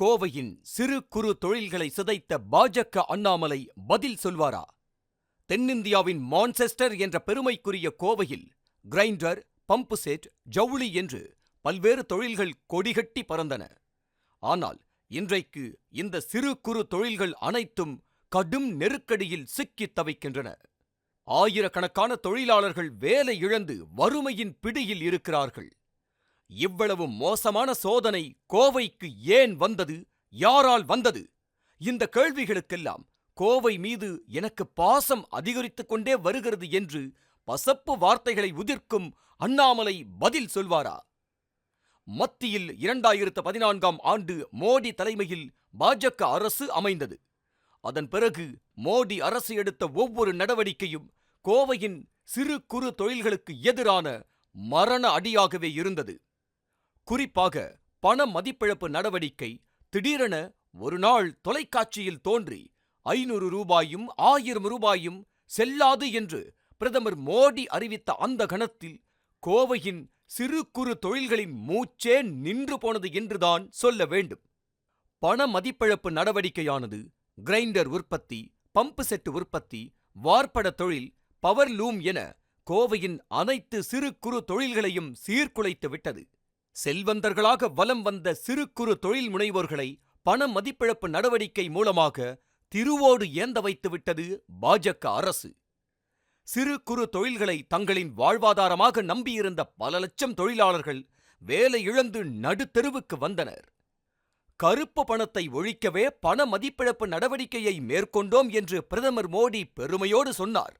கோவையின் சிறு குறு தொழில்களை சிதைத்த பாஜக அண்ணாமலை பதில் சொல்வாரா? தென்னிந்தியாவின் மான்செஸ்டர் என்ற பெருமைக்குரிய கோவையில் கிரைண்டர் பம்பு செட் ஜவுளி என்று பல்வேறு தொழில்கள் கொடிகட்டி பறந்தன. ஆனால் இன்றைக்கு இந்த சிறு குறு தொழில்கள் அனைத்தும் கடும் நெருக்கடியில் சிக்கித் தவிக்கின்றன. ஆயிரக்கணக்கான தொழிலாளர்கள் வேலை இழந்து வறுமையின் பிடியில் இருக்கிறார்கள். இவ்வளவு மோசமான சோதனை கோவைக்கு ஏன் வந்தது? யாரால் வந்தது? இந்த கேள்விகளுக்கெல்லாம் கோவை மீது எனக்கு பாசம் அதிகரித்துக் கொண்டே வருகிறது என்று பசப்பு வார்த்தைகளை உதிர்க்கும் அண்ணாமலை பதில் சொல்வாரா? மத்தியில் இரண்டாயிரத்து பதினான்காம் ஆண்டு மோடி தலைமையில் பாஜக அரசு அமைந்தது. அதன் பிறகு மோடி அரசு எடுத்த ஒவ்வொரு நடவடிக்கையும் கோவையின் சிறு குறு தொழில்களுக்கு எதிரான மரண அடியாகவே இருந்தது. குறிப்பாக பண மதிப்பிழப்பு நடவடிக்கை திடீரென ஒரு நாள் தொலைக்காட்சியில் தோன்றி ஐநூறு ரூபாயும் ஆயிரம் ரூபாயும் செல்லாது என்று பிரதமர் மோடி அறிவித்த அந்த கணத்தில் கோவையின் சிறு குறு தொழில்களின் மூச்சே நின்று போனது என்றுதான் சொல்ல வேண்டும். பண மதிப்பிழப்பு நடவடிக்கையானது கிரைண்டர் உற்பத்தி பம்பு செட்டு உற்பத்தி வார்ப்பட தொழில் பவர் லூம் என கோவையின் அனைத்து சிறு குறு தொழில்களையும் சீர்குலைத்து விட்டது. செல்வந்தர்களாக வலம் வந்த சிறு குறு தொழில் முனைவோர்களை பண மதிப்பிழப்பு நடவடிக்கை மூலமாக திருவோடு ஏந்த வைத்துவிட்டது பாஜக அரசு. சிறு குறு தொழில்களை தங்களின் வாழ்வாதாரமாக நம்பியிருந்த பல லட்சம் தொழிலாளர்கள் வேலை இழந்து நடுத்தெருவுக்கு வந்தனர். கருப்பு பணத்தை ஒழிக்கவே பண மதிப்பிழப்பு நடவடிக்கையை மேற்கொண்டோம் என்று பிரதமர் மோடி பெருமையோடு சொன்னார்.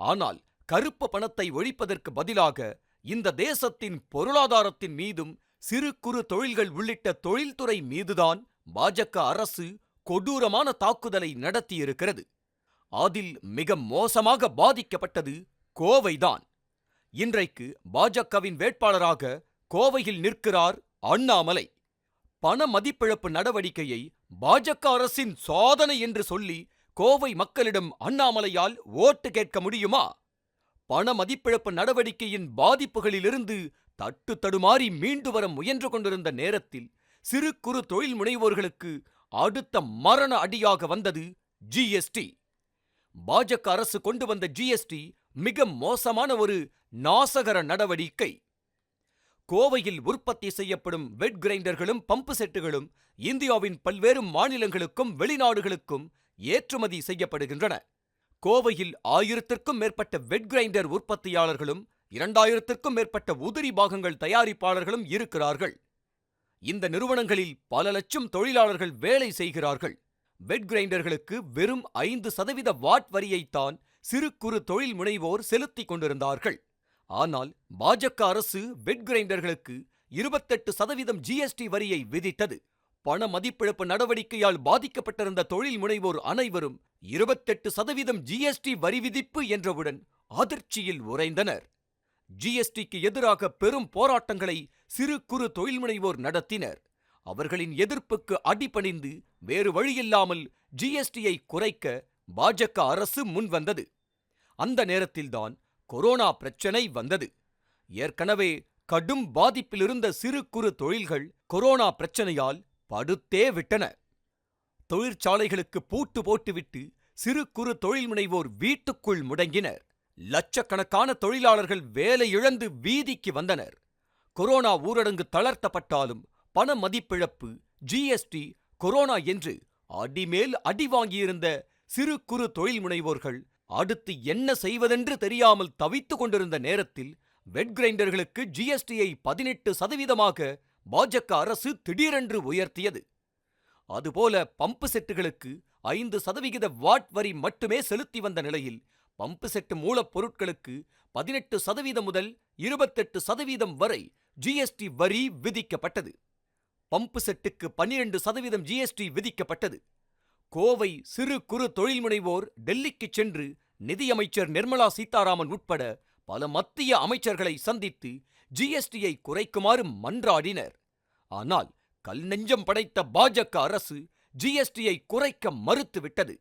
ஆனால் கருப்பு பணத்தை ஒழிப்பதற்கு பதிலாக இந்த தேசத்தின் பொருளாதாரத்தின் மீதும் சிறு குறு தொழில்கள் உள்ளிட்ட தொழில்துறை மீதுதான் பாஜக அரசு கொடூரமான தாக்குதலை நடத்தியிருக்கிறது. அதில் மிக மோசமாக பாதிக்கப்பட்டது கோவைதான். இன்றைக்கு பாஜகவின் வேட்பாளராக கோவையில் நிற்கிறார் அண்ணாமலை. பண மதிப்பிழப்பு நடவடிக்கையை பாஜக அரசின் சாதனை என்று சொல்லி கோவை மக்களிடம் அண்ணாமலையால் ஓட்டு கேட்க முடியுமா? பண மதிப்பிழப்பு நடவடிக்கையின் பாதிப்புகளிலிருந்து தட்டு தடுமாறி மீண்டு வர முயன்று கொண்டிருந்த நேரத்தில் சிறு குறு தொழில் முனைவோர்களுக்கு அடுத்த மரண அடியாக வந்தது ஜிஎஸ்டி பாஜக அரசு கொண்டு வந்த ஜிஎஸ்டி மிக மோசமான ஒரு நாசகர நடவடிக்கை. கோவையில் உற்பத்தி செய்யப்படும் வெட் கிரைண்டர்களும் பம்பு செட்டுகளும் இந்தியாவின் பல்வேறு மாநிலங்களுக்கும் வெளிநாடுகளுக்கும் ஏற்றுமதி செய்யப்படுகின்றன. கோவையில் ஆயிரத்திற்கும் மேற்பட்ட வெட் கிரைண்டர் உற்பத்தியாளர்களும் இரண்டாயிரத்திற்கும் மேற்பட்ட உதிரி பாகங்கள் தயாரிப்பாளர்களும் இருக்கிறார்கள். இந்த நிறுவனங்களில் பல லட்சம் தொழிலாளர்கள் வேலை செய்கிறார்கள். பெட் கிரைண்டர்களுக்கு வெறும் ஐந்து சதவீத வாட் வரியைத்தான் சிறு குறு தொழில் முனைவோர் செலுத்திக் கொண்டிருந்தார்கள். ஆனால் பாஜக அரசு பெட் கிரைண்டர்களுக்கு இருபத்தெட்டு சதவீதம் ஜிஎஸ்டி வரியை விதித்தது. பண மதிப்பிழப்பு நடவடிக்கையால் பாதிக்கப்பட்டிருந்த தொழில் முனைவோர் அனைவரும் இருபத்தெட்டு சதவீதம் ஜிஎஸ்டி வரி விதிப்பு என்றவுடன் அதிர்ச்சியில் உறைந்தனர். ஜிஎஸ்டிக்கு எதிராக பெரும் போராட்டங்களை சிறு குறு தொழில் முனைவோர் நடத்தினர். அவர்களின் எதிர்ப்புக்கு அடிபணிந்து வேறு வழியில்லாமல் ஜிஎஸ்டியை குறைக்க பாஜக அரசு முன்வந்தது அந்த நேரத்தில்தான் கொரோனா பிரச்சனை வந்தது. ஏற்கனவே கடும் பாதிப்பிலிருந்த சிறு குறு தொழில்கள் கொரோனா பிரச்சனையால் படுத்தே விட்டன. தொழிற்சாலைகளுக்கு பூட்டு போட்டுவிட்டு சிறு குறு தொழில் முனைவோர் வீட்டுக்குள் முடங்கினர். லட்சக்கணக்கான தொழிலாளர்கள் வேலை இழந்து வீதிக்கு வந்தனர். கொரோனா ஊரடங்கு தளர்த்தப்பட்டாலும் பண மதிப்பிழப்பு ஜிஎஸ்டி கொரோனா என்று அடிமேல் அடி வாங்கியிருந்த சிறு குறு தொழில் முனைவோர்கள் அடுத்து என்ன செய்வதென்று தெரியாமல் தவித்துக் கொண்டிருந்த நேரத்தில் வெட் கிரைண்டர்களுக்கு ஜிஎஸ்டியை பதினெட்டு சதவீதமாக பாஜக அரசு திடீரென்று உயர்த்தியது. அதுபோல பம்பு செட்டுகளுக்கு ஐந்து சதவிகித வாட் வரி மட்டுமே செலுத்தி வந்த நிலையில் பம்பு செட்டு மூலப்பொருட்களுக்கு பதினெட்டு சதவீதம் முதல் இருபத்தெட்டு சதவீதம் வரை ஜிஎஸ்டி வரி விதிக்கப்பட்டது. பம்பு செட்டுக்கு பன்னிரண்டு சதவீதம் ஜிஎஸ்டி விதிக்கப்பட்டது. கோவை சிறு குறு தொழில் முனைவோர் டெல்லிக்கு சென்று நிதியமைச்சர் நிர்மலா சீதாராமன் உட்பட பல மத்திய அமைச்சர்களை சந்தித்து ஜிஎஸ்டியை குறைக்குமாறு மன்றாடினர். ஆனால் கல் நெஞ்சம் படைத்த பாஜக அரசு ஜிஎஸ்டியை குறைக்க மறுத்துவிட்டது.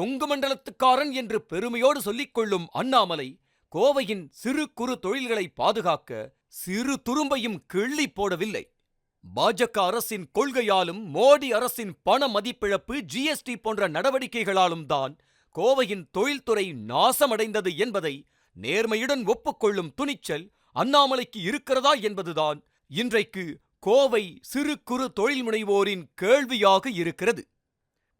கொங்கு மண்டலத்துக்காரன் என்று பெருமையோடு சொல்லிக் கொள்ளும் அண்ணாமலை கோவையின் சிறு குறு தொழில்களை பாதுகாக்க சிறு துரும்பையும் கிள்ளி போடவில்லை. பாஜக அரசின் கொள்கையாலும் மோடி அரசின் பண மதிப்பிழப்பு ஜிஎஸ்டி போன்ற நடவடிக்கைகளாலும் தான் கோவையின் தொழில்துறை நாசமடைந்தது என்பதை நேர்மையுடன் ஒப்புக்கொள்ளும் துணிச்சல் அண்ணாமலைக்கு இருக்கிறதா என்பதுதான் இன்றைக்கு கோவை சிறு குறு தொழில் முனைவோரின் கேள்வியாக இருக்கிறது.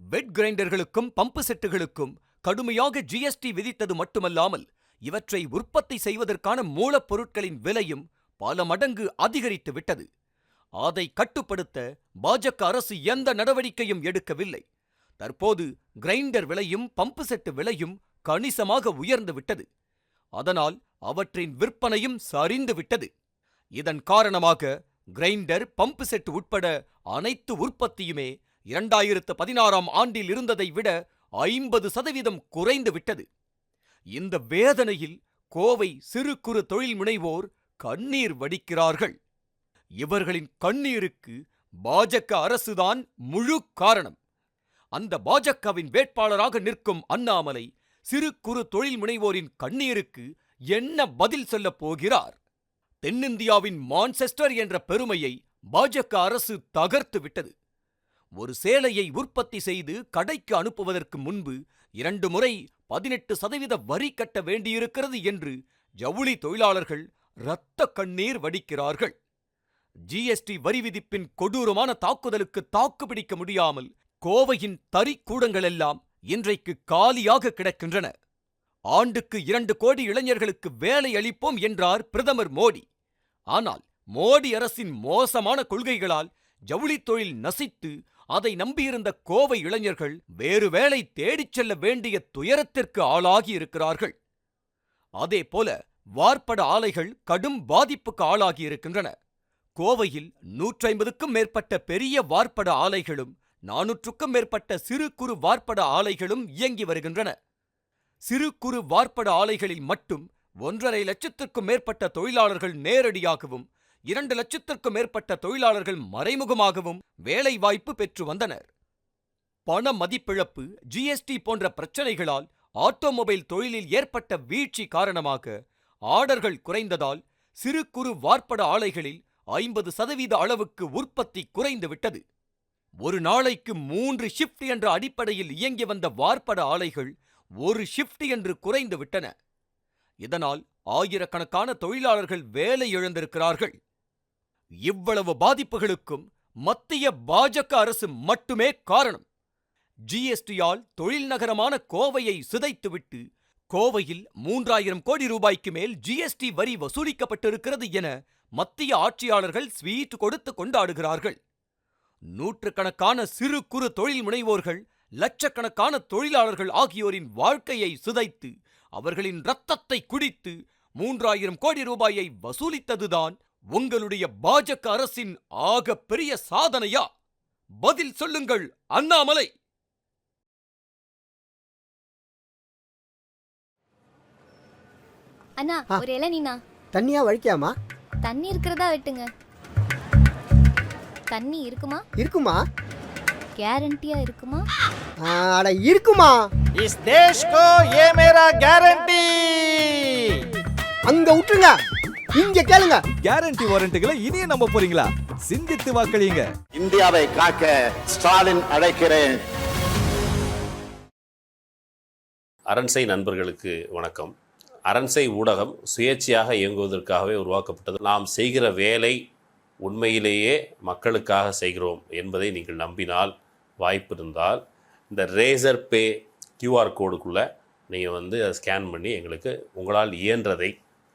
வெட் கிரைண்டர்களுக்கும் பம்பு செட்டுகளுக்கும் கடுமையாக ஜிஎஸ்டி விதித்தது மட்டுமல்லாமல் இவற்றை உற்பத்தி செய்வதற்கான மூலப்பொருட்களின் விலையும் பல மடங்கு அதிகரித்து விட்டது. அதை கட்டுப்படுத்த பாஜக அரசு எந்த நடவடிக்கையும் எடுக்கவில்லை. தற்போது கிரைண்டர் விலையும் பம்பு செட்டு விலையும் கணிசமாக உயர்ந்து விட்டது. அதனால் அவற்றின் விற்பனையும் சரிந்து விட்டது. இதன் காரணமாக கிரைண்டர் பம்பு செட் உட்பட அனைத்து உற்பத்தியுமே இரண்டாயிரத்து பதினாறாம் ஆண்டில் இருந்ததை விட ஐம்பது சதவீதம் குறைந்து விட்டது. இந்த வேதனையில் கோவை சிறு குறு தொழில் முனைவோர் கண்ணீர் வடிக்கிறார்கள். இவர்களின் கண்ணீருக்கு பாஜக அரசுதான் முழு காரணம். அந்த பாஜகவின் வேட்பாளராக நிற்கும் அண்ணாமலை சிறு குறு தொழில் முனைவோரின் கண்ணீருக்கு என்ன பதில் சொல்லப் போகிறார்? தென்னிந்தியாவின் மான்செஸ்டர் என்ற பெருமையை பாஜக அரசு தகர்த்து விட்டது. ஒரு சேலையை உற்பத்தி செய்து கடைக்கு அனுப்புவதற்கு முன்பு இரண்டு முறை பதினெட்டு சதவீத வரி கட்ட வேண்டியிருக்கிறது என்று ஜவுளி தொழிலாளர்கள் இரத்த கண்ணீர் வடிக்கிறார்கள். ஜிஎஸ்டி வரி விதிப்பின் கொடூரமான தாக்குதலுக்கு தாக்குப்பிடிக்க முடியாமல் கோவையின் தறிக்கூடங்கள் எல்லாம் இன்றைக்கு காலியாக கிடக்கின்றன. ஆண்டுக்கு இரண்டு கோடி இளைஞர்களுக்கு வேலை அளிப்போம் என்றார் பிரதமர் மோடி. ஆனால் மோடி அரசின் மோசமான கொள்கைகளால் ஜவுளித் தொழில் நசித்து அதை நம்பியிருந்த கோவை இளைஞர்கள் வேறு வேலை தேடிச் செல்ல வேண்டிய துயரத்திற்கு ஆளாகி இருக்கிறார்கள். அதேபோல வார்ப்பட ஆலைகள் கடும் பாதிப்புக்கு ஆளாகி இருக்கின்றன. கோவையில் நூற்றைம்பதுக்கும் மேற்பட்ட பெரிய வார்ப்பட ஆலைகளும் நானூற்றுக்கும் மேற்பட்ட சிறு குறு வார்ப்பட ஆலைகளும் இயங்கி வருகின்றன. சிறு குறு வார்ப்பட ஆலைகளில் மட்டும் ஒன்றரை லட்சத்திற்கும் மேற்பட்ட தொழிலாளர்கள் நேரடியாகவும் இரண்டு லட்சத்திற்கும் மேற்பட்ட தொழிலாளர்கள் மறைமுகமாகவும் வேலை வாய்ப்பு பெற்று வந்தனர். பண மதிப்பிழப்பு ஜிஎஸ்டி போன்ற பிரச்சனைகளால் ஆட்டோமொபைல் தொழிலில் ஏற்பட்ட வீழ்ச்சி காரணமாக ஆர்டர்கள் குறைந்ததால் சிறு குறு வார்ப்பட ஆலைகளில் ஐம்பது சதவீத அளவுக்கு உற்பத்தி குறைந்துவிட்டது ஒரு நாளைக்கு மூன்று ஷிப்ட் என்ற அடிப்படையில் இயங்கி வந்த வார்ப்பட ஆலைகள் ஒரு ஷிப்ட் என்று குறைந்து விட்டன. இதனால் ஆயிரக்கணக்கான தொழிலாளர்கள் வேலை இழந்திருக்கிறார்கள். இவ்வளவு பாதிப்புகளுக்கும் மத்திய பாஜக அரசு மட்டுமே காரணம். ஜிஎஸ்டியால் தொழில் நகரமான கோவையை சிதைத்துவிட்டு கோவையில் மூன்றாயிரம் கோடி ரூபாய்க்கு மேல் ஜிஎஸ்டி வரி வசூலிக்கப்பட்டிருக்கிறது என மத்திய ஆட்சியாளர்கள் ஸ்வீட் கொடுத்து கொண்டாடுகிறார்கள். நூற்றுக்கணக்கான சிறு குறு தொழில் முனைவோர்கள் லட்சக்கணக்கான தொழிலாளர்கள் ஆகியோரின் வாழ்க்கையை சிதைத்து அவர்களின் ரத்தத்தை குடித்து மூன்றாயிரம் கோடி ரூபாயை வசூலித்ததுதான் உங்களுடைய பாஜக அரசின் ஆக பெரிய சாதனையா பதில் சொல்லுங்கள் அண்ணாமலை அண்ணா ஆ. ஒரு இளநீண்ணா தண்ணியா வழிக்காமா தண்ணி இருக்கிறதா வெட்டுங்க தண்ணி இருக்குமா இருக்குமா கேரண்டியா இருக்குமா ஆ, அட இருக்குமா इस देश को ये मेरा गारंटी அங்க விட்டுருங்க இங்க கேளுங்க. கேரண்டி வாரண்ட்டுகளை இனியும் நம்ப போறீங்களா? சிந்தித்து வாக்களியுங்க. இந்தியாவை காக்க ஸ்டாலின் அழைக்கிறேன். அரண்சை நண்பர்களுக்கு வணக்கம். அரண்சை ஊடகம் சுயேட்சையாக இயங்குவதற்காகவே உருவாக்கப்பட்டது. நாம் செய்கிற வேலை உண்மையிலேயே மக்களுக்காக செய்கிறோம் என்பதை நீங்கள் நம்பினால் வாய்ப்பு இருந்தால் இந்த ரேசர் பே கியூஆர் கோடுக்குள்ளே நீங்கள் வந்து அதை ஸ்கேன் பண்ணி எங்களுக்கு உங்களால் இயன்றதை